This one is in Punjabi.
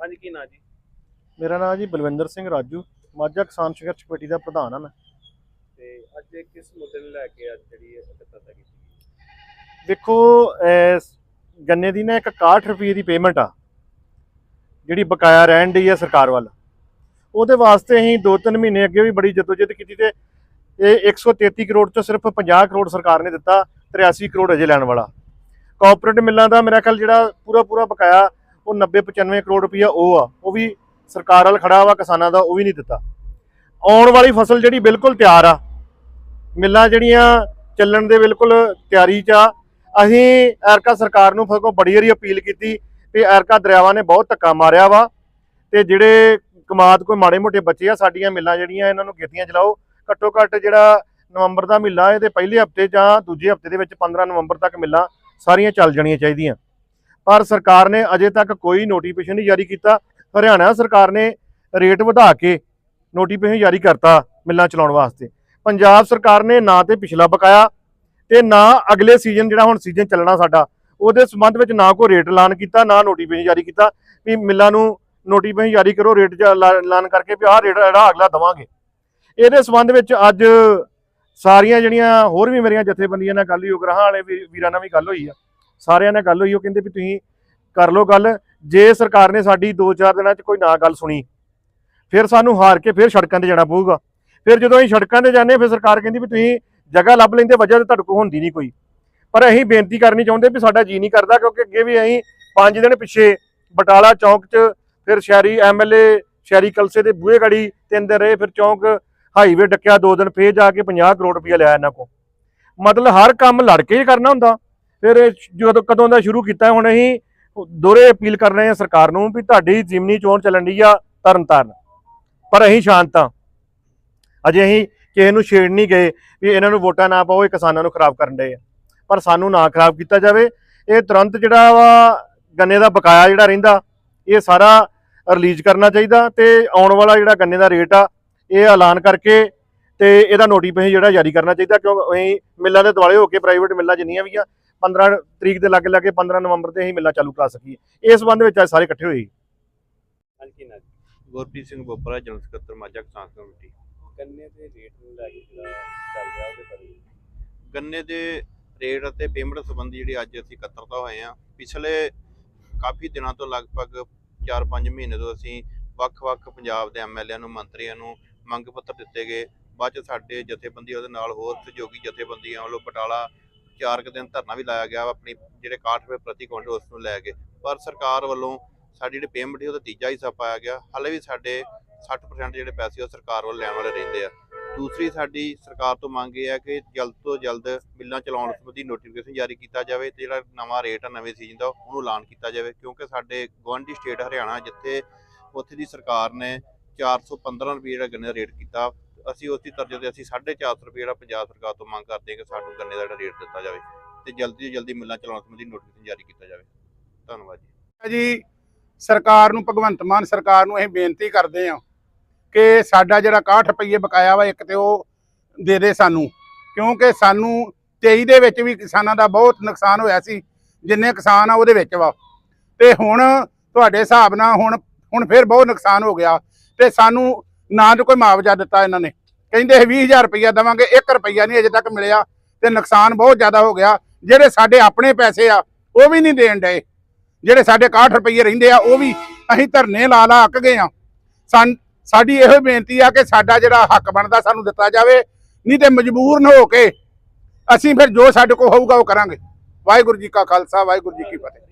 ਹਾਂਜੀ ਕੀ ਨਾਂ ਜੀ? ਮੇਰਾ ਨਾਮ ਜੀ ਬਲਵਿੰਦਰ ਸਿੰਘ ਰਾਜੂ। ਮਾਝਾ ਕਿਸਾਨ ਸੰਘਰਸ਼ ਕਮੇਟੀ ਦਾ ਪ੍ਰਧਾਨ ਹਾਂ ਮੈਂ। ਤੇ ਅੱਜ ਇਹ ਕਿਸ ਮੁੱਦੇ ਨੂੰ ਲੈ ਕੇ ਅੱਜ ਜਿਹੜੀ ਇਹ ਇਕੱਤਰਤਾ ਕੀਤੀ ਗਈ? ਦੇਖੋ ਅਹ, ਗੰਨੇ ਦੀ ਨਾ ਇੱਕ 61 ਰੁਪਏ ਦੀ ਪੇਮੈਂਟ ਆ ਜਿਹੜੀ ਬਕਾਇਆ ਰਹਿਣ ਦੀ ਆ ਸਰਕਾਰ ਵੱਲ। ਉਹਦੇ ਵਾਸਤੇ ਅਸੀਂ 2-3 ਮਹੀਨੇ ਅੱਗੇ ਵੀ ਬੜੀ ਜਦੋਜਹਿਦ ਕੀਤੀ ਤੇ ਇਹ 133 ਕਰੋੜ ਚੋਂ ਸਿਰਫ 50 ਕਰੋੜ ਸਰਕਾਰ ਨੇ ਦਿੱਤਾ 83 ਕਰੋੜ ਅਜੇ ਲੈਣ ਵਾਲਾ। ਕੋਆਪਰੇਟਿਵ ਮਿੱਲਾਂ ਦਾ ਮੇਰਾ ਖਿਆਲ ਜਿਹੜਾ ਪੂਰਾ ਪੂਰਾ ਬਕਾਇਆ ਉਹ 90-95 ਕਰੋੜ ਰੁਪਈਆ ਉਹ ਆ, ਉਹ ਵੀ ਸਰਕਾਰ ਵੱਲ ਖੜਾ ਵਾ ਕਿਸਾਨਾਂ ਦਾ, ਉਹ ਵੀ ਨਹੀਂ ਦਿੱਤਾ। ਆਉਣ ਵਾਲੀ ਫਸਲ ਜਿਹੜੀ ਬਿਲਕੁਲ ਤਿਆਰ ਆ, ਮਿੱਲਾਂ ਜਿਹੜੀਆਂ ਚੱਲਣ ਦੇ ਬਿਲਕੁਲ ਤਿਆਰੀ 'ਚ ਆ, ਅਸੀਂ ਐਰਕਾ ਸਰਕਾਰ ਨੂੰ ਫਗੋ ਬੜੀ ਵਾਰੀ ਅਪੀਲ ਕੀਤੀ ਵੀ ਐਰਕਾ ਦਰਿਆਵਾਂ ਨੇ ਬਹੁਤ ਧੱਕਾ ਮਾਰਿਆ ਵਾ ਤੇ ਜਿਹੜੇ ਕਮਾਦ ਕੋਈ ਮਾੜੇ ਮੋਟੇ ਬੱਚੇ ਆ, ਸਾਡੀਆਂ ਮਿੱਲਾਂ ਜਿਹੜੀਆਂ ਇਹਨਾਂ ਨੂੰ ਖੇਤੀਆਂ ਚਲਾਓ। ਘੱਟੋ ਘੱਟ ਜਿਹੜਾ ਨਵੰਬਰ ਦਾ ਮਿੱਲਾ ਇਹਦੇ ਪਹਿਲੇ ਹਫ਼ਤੇ ਜਾਂ ਦੂਜੇ ਹਫ਼ਤੇ ਦੇ ਵਿੱਚ 15 ਨਵੰਬਰ ਤੱਕ ਮਿੱਲਾਂ ਸਾਰੀਆਂ ਚੱਲ ਜਾਣੀਆਂ ਚਾਹੀਦੀਆਂ। ਪਰ ਸਰਕਾਰ ਨੇ ਅਜੇ ਤੱਕ ਕੋਈ ਨੋਟੀਫਿਕੇਸ਼ਨ ਨਹੀਂ ਜਾਰੀ ਕੀਤਾ। ਹਰਿਆਣਾ ਸਰਕਾਰ ਨੇ ਰੇਟ ਵਧਾ ਕੇ ਨੋਟੀਫਿਕੇਸ਼ਨ ਜਾਰੀ ਕਰਤਾ ਮਿੱਲਾਂ ਚਲਾਉਣ ਵਾਸਤੇ। ਪੰਜਾਬ ਸਰਕਾਰ ਨੇ ਨਾ ਤੇ ਪਿਛਲਾ ਬਕਾਇਆ ਤੇ ਨਾ ਅਗਲੇ ਸੀਜ਼ਨ ਜਿਹੜਾ ਹੁਣ ਸੀਜ਼ਨ ਚੱਲਣਾ ਸਾਡਾ, ਉਹਦੇ ਸੰਬੰਧ ਵਿੱਚ ਨਾ ਕੋਈ ਰੇਟ ਐਲਾਨ ਕੀਤਾ, ਨਾ ਨੋਟੀਫਿਕੇਸ਼ਨ ਜਾਰੀ ਕੀਤਾ ਵੀ ਮਿੱਲਾਂ ਨੂੰ ਨੋਟੀਫਿਕੇਸ਼ਨ ਜਾਰੀ ਕਰੋ ਰੇਟ ਐਲਾਨ ਕਰਕੇ ਵੀ ਆਹ ਰੇਟ ਜਿਹੜਾ ਅਗਲਾ ਦਵਾਂਗੇ। ਇਹਦੇ ਸੰਬੰਧ ਵਿੱਚ ਅੱਜ ਸਾਰੀਆਂ ਜਿਹੜੀਆਂ ਹੋਰ ਵੀ ਮੇਰੀਆਂ ਜਥੇਬੰਦੀਆਂ ਨਾਲ ਗੱਲ ਹੋਈ ਉਗਰਾਹਾਂ ਵਾਲੇ ਵੀ- ਵੀਰਾਂ ਨਾਲ ਵੀ ਗੱਲ ਹੋਈ ਆ। ਸਾਰਿਆਂ ਨਾਲ ਗੱਲ ਹੋਈ ਉਹ ਕਹਿੰਦੇ ਵੀ ਤੁਸੀਂ ਕਰ ਲਓ ਗੱਲ ਜੇ ਸਰਕਾਰ ਨੇ ਸਾਡੀ 2-4 ਦਿਨਾਂ 'ਚ ਕੋਈ ਨਾ ਗੱਲ ਸੁਣੀ ਫਿਰ ਸਾਨੂੰ ਹਾਰ ਕੇ ਫਿਰ ਸੜਕਾਂ ਤੇ ਜਾਣਾ ਪਊਗਾ। ਫਿਰ ਜਦੋਂ ਅਸੀਂ ਸੜਕਾਂ ਤੇ ਜਾਂਦੇ ਹਾਂ, ਫਿਰ ਸਰਕਾਰ ਕਹਿੰਦੀ ਵੀ ਤੁਸੀਂ ਜਗ੍ਹਾ ਲੱਭ ਲੈਂਦੇ ਵਜ੍ਹਾ ਤੇ ਤੁਹਾਡੇ ਕੋਲ ਹੁੰਦੀ ਨਹੀਂ ਕੋਈ। ਪਰ ਅਸੀਂ ਬੇਨਤੀ ਕਰਨੀ ਚਾਹੁੰਦੇ ਵੀ ਸਾਡਾ ਜੀ ਨਹੀਂ ਕਰਦਾ ਕਿਉਂਕਿ ਅੱਗੇ ਵੀ ਅਸੀਂ 5 ਦਿਨ ਪਿੱਛੇ ਬਟਾਲਾ ਚੌਂਕ 'ਚ ਫਿਰ ਸ਼ਹਿਰੀ ਐਮਐਲਏ ਸ਼ਹਿਰੀ ਕਲਸੇ ਦੇ ਬੂਹੇ ਗੜੀ ਤਿੰਨ ਦਿਨ ਰਹੇ ਫਿਰ ਚੌਂਕ ਹਾਈਵੇ ਡੱਕਿਆ ਦੋ ਦਿਨ ਫੇਰ ਜਾ ਕੇ 50 ਕਰੋੜ ਰੁਪਇਆ ਲਿਆ ਇਹਨਾਂ ਕੋਲ। ਮਤਲਬ ਹਰ ਕੰਮ ਲੜ ਕੇ ਹੀ ਕਰਨਾ ਹੁੰਦਾ। ਫਿਰ ਇਹ ਜਦੋਂ ਕਦੋਂ ਦਾ ਸ਼ੁਰੂ ਕੀਤਾ ਹੁਣ ਅਸੀਂ ਦੋਰੇ ਅਪੀਲ ਕਰ ਰਹੇ ਹਾਂ ਸਰਕਾਰ ਨੂੰ ਵੀ ਤੁਹਾਡੀ ਜ਼ਿਮਨੀ ਚੋਣ ਚੱਲਣ ਦੀ ਆ ਤਰਨ ਤਾਰਨ ਪਰ ਅਸੀਂ ਸ਼ਾਂਤ ਹਾਂ। ਅਜੇ ਅਸੀਂ ਕਿਸੇ ਨੂੰ ਛੇੜ ਨਹੀਂ ਗਏ ਵੀ ਇਹਨਾਂ ਨੂੰ ਵੋਟਾਂ ਨਾ ਪਾਓ, ਇਹ ਕਿਸਾਨਾਂ ਨੂੰ ਖਰਾਬ ਕਰਨ ਦੇ ਆ। ਪਰ ਸਾਨੂੰ ਨਾ ਖਰਾਬ ਕੀਤਾ ਜਾਵੇ, ਇਹ ਤੁਰੰਤ ਜਿਹੜਾ ਵਾ ਗੰਨੇ ਦਾ ਬਕਾਇਆ ਜਿਹੜਾ ਰਹਿੰਦਾ, ਇਹ ਸਾਰਾ ਰਿਲੀਜ਼ ਕਰਨਾ ਚਾਹੀਦਾ ਤੇ ਆਉਣ ਵਾਲਾ ਜਿਹੜਾ ਗੰਨੇ ਦਾ ਰੇਟ ਆ, ਇਹ ਐਲਾਨ ਕਰਕੇ ਤੇ ਇਹਦਾ ਨੋਟੀਫਿਕੇਸ਼ਨ ਜਿਹੜਾ ਜਾਰੀ ਕਰਨਾ ਚਾਹੀਦਾ ਕਿਉਂ ਅਸੀਂ ਮਿੱਲਾਂ ਦੇ ਦੁਆਲੇ ਹੋ ਕੇ ਪ੍ਰਾਈਵੇਟ ਮਿੱਲਾਂ ਜਿੰਨੀਆਂ ਵੀ ਆ 15 ਤਰੀਕ ਦੇ ਲਾਗੇ ਲਾਗੇ 15 ਨਵੰਬਰ ਤੇ ਅਸੀਂ ਮਿੱਲਾਂ ਚਾਲੂ ਕਰਾ ਸਕੀਏ। ਇਸ ਸੰਬੰਧ ਵਿੱਚ ਅੱਜ ਸਾਰੇ ਇਕੱਠੇ ਹੋਏ। ਹਾਂਜੀ ਕੀ ਨਾਂ ਜੀ? ਗੁਰਪ੍ਰੀਤ ਸਿੰਘ ਬੋਪਰਾ ਜਨਰਲ ਸਕੱਤਰ ਮਾਝਾ ਕਿਸਾਨ ਕਮੇਟੀ। ਗੰਨੇ ਦੇ ਰੇਟ ਨੂੰ ਲੈ ਕੇ ਜਿਹੜਾ ਚੱਲ ਰਿਹਾ ਉਹਦੇ ਬਾਰੇ। ਗੰਨੇ ਦੇ ਰੇਟ ਅਤੇ ਪੇਮੈਂਟ ਸੰਬੰਧੀ ਜਿਹੜੀ ਅੱਜ ਅਸੀਂ ਇਕੱਤਰਤਾ ਹੋਏ ਆ ਪਿਛਲੇ ਕਾਫੀ ਦਿਨਾਂ ਤੋਂ ਲਗਭਗ 4-5 ਮਹੀਨੇ ਤੋਂ ਅਸੀਂ ਵੱਖ-ਵੱਖ ਪੰਜਾਬ ਦੇ ਐਮਐਲਏ ਨੂੰ ਮੰਤਰੀਆਂ ਨੂੰ ਮੰਗ ਪੱਤਰ ਦਿੱਤੇ ਗਏ। ਬਾਅਦ ਚ ਸਾਡੇ ਜਥੇਬੰਦੀ ਉਹਦੇ ਨਾਲ ਹੋਰ ਸਹਿਯੋਗੀ ਜਥੇਬੰਦੀਆਂ ਵੱਲੋਂ ਬਟਾਲਾ ਚਾਰ ਕੁ ਦਿਨ ਧਰਨਾ ਵੀ ਲਾਇਆ ਗਿਆ ਆਪਣੀ ਜਿਹੜੇ 61 ਰੁਪਏ ਪ੍ਰਤੀ ਕੁਇੰਟਲ ਉਸ ਨੂੰ ਲੈ ਕੇ। ਪਰ ਸਰਕਾਰ ਵੱਲੋਂ ਸਾਡੀ ਜਿਹੜੀ ਪੇਮੈਂਟ ਸੀ ਉਹਦਾ ਤੀਜਾ ਹਿੱਸਾ ਪਾਇਆ ਗਿਆ। ਹਾਲੇ ਵੀ ਸਾਡੇ 60% ਜਿਹੜੇ ਪੈਸੇ ਉਹ ਸਰਕਾਰ ਵੱਲ ਲੈਣ ਵਾਲੇ ਰਹਿੰਦੇ ਆ। ਦੂਸਰੀ ਸਾਡੀ ਸਰਕਾਰ ਤੋਂ ਮੰਗ ਇਹ ਹੈ ਕਿ ਜਲਦ ਤੋਂ ਜਲਦ ਮਿੱਲਾਂ ਚਲਾਉਣ ਸੰਬੰਧੀ ਨੋਟੀਫਿਕੇਸ਼ਨ ਜਾਰੀ ਕੀਤਾ ਜਾਵੇ ਤੇ ਜਿਹੜਾ ਨਵਾਂ ਰੇਟ ਆ, ਨਵੇਂ ਸੀਜ਼ਨ ਦਾ, ਉਹਨੂੰ ਐਲਾਨ ਕੀਤਾ ਜਾਵੇ। ਕਿਉਂਕਿ ਸਾਡੇ ਗੁਆਂਢੀ ਸਟੇਟ ਹਰਿਆਣਾ ਜਿੱਥੇ ਉੱਥੇ ਦੀ ਸਰਕਾਰ ਨੇ 415 ਰੁਪਏ ਜਿਹੜਾ ਗੰਨੇ ਰੇਟ ਕੀਤਾ ਅਸੀਂ ਉਸ ਦੀ ਤਰਜ ਤੇ ਅਸੀਂ 450 ਰੁਪਏ ਜਿਹੜਾ ਪੰਜਾਬ ਸਰਕਾਰ ਤੋਂ ਮੰਗ ਕਰਦੇ ਹਾਂ ਕਿ ਸਾਨੂੰ ਗੰਨੇ ਦਾ ਜਿਹੜਾ ਰੇਟ ਦਿੱਤਾ ਜਾਵੇ ਤੇ ਜਲਦੀ ਤੋਂ ਜਲਦੀ ਮਿੱਲਾਂ ਚਲਾਉਣ ਸੰਬੰਧੀ ਨੋਟੀਫਿਕੇਸ਼ਨ ਜਾਰੀ ਕੀਤਾ ਜਾਵੇ। ਧੰਨਵਾਦ ਜੀ। ਜੀ, ਸਰਕਾਰ ਨੂੰ, ਭਗਵੰਤ ਮਾਨ ਸਰਕਾਰ ਨੂੰ ਅਸੀਂ ਬੇਨਤੀ ਕਰਦੇ ਹਾਂ ਕਿ ਸਾਡਾ ਜਿਹੜਾ 61 ਰੁਪਏ ਬਕਾਇਆ ਵਾ, ਇੱਕ ਤੇ ਉਹ ਦੇ ਦੇ ਸਾਨੂੰ, ਕਿਉਂਕਿ ਸਾਨੂੰ 23 ਦੇ ਵਿੱਚ ਵੀ ਕਿਸਾਨਾਂ ਦਾ ਬਹੁਤ ਨੁਕਸਾਨ ਹੋਇਆ ਸੀ, ਜਿੰਨੇ ਕਿਸਾਨ ਆ ਉਹਦੇ ਵਿੱਚ ਵਾ। ਤੇ ਹੁਣ ਤੁਹਾਡੇ ਹਿਸਾਬ ਨਾਲ ਹੁਣ ਹੁਣ ਫਿਰ ਬਹੁਤ ਨੁਕਸਾਨ ਹੋ ਗਿਆ ਤੇ ਸਾਨੂੰ ਨਾ ਤਾਂ ਕੋਈ ਮੁਆਵਜ਼ਾ ਦਿੱਤਾ ਇਹਨਾਂ ਨੇ। ਕਹਿੰਦੇ 20000 ਰੁਪਇਆ ਦੇਵਾਂਗੇ 1 ਰੁਪਇਆ ਨਹੀਂ ਅਜੇ ਤੱਕ ਮਿਲਿਆ ਤੇ ਨੁਕਸਾਨ ਬਹੁਤ ਜ਼ਿਆਦਾ ਹੋ ਗਿਆ। ਜਿਹੜੇ ਸਾਡੇ ਆਪਣੇ ਪੈਸੇ ਆ, ਉਹ ਵੀ ਨਹੀਂ ਦੇਣ ਡਏ। ਜਿਹੜੇ ਸਾਡੇ 61 ਰੁਪਏ ਰਹਿੰਦੇ ਆ, ਉਹ ਵੀ ਅਸੀਂ ਧਰਨੇ ਲਾ ਲਾ ਅੱਕ ਗਏ ਆ। ਸਾਨ, ਸਾਡੀ ਇਹੋ ਬੇਨਤੀ ਆ ਕਿ ਸਾਡਾ ਜਿਹੜਾ ਹੱਕ ਬਣਦਾ ਸਾਨੂੰ ਦਿੱਤਾ ਜਾਵੇ, ਨਹੀਂ ਤੇ ਮਜਬੂਰ ਹੋ ਕੇ ਅਸੀਂ ਫਿਰ ਜੋ ਸਾਡੇ ਕੋਲ ਹੋਊਗਾ ਉਹ ਕਰਾਂਗੇ। ਵਾਹਿਗੁਰੂ ਜੀ ਕਾ ਖਾਲਸਾ, ਵਾਹਿਗੁਰੂ ਜੀ ਕੀ ਫਤਿਹ।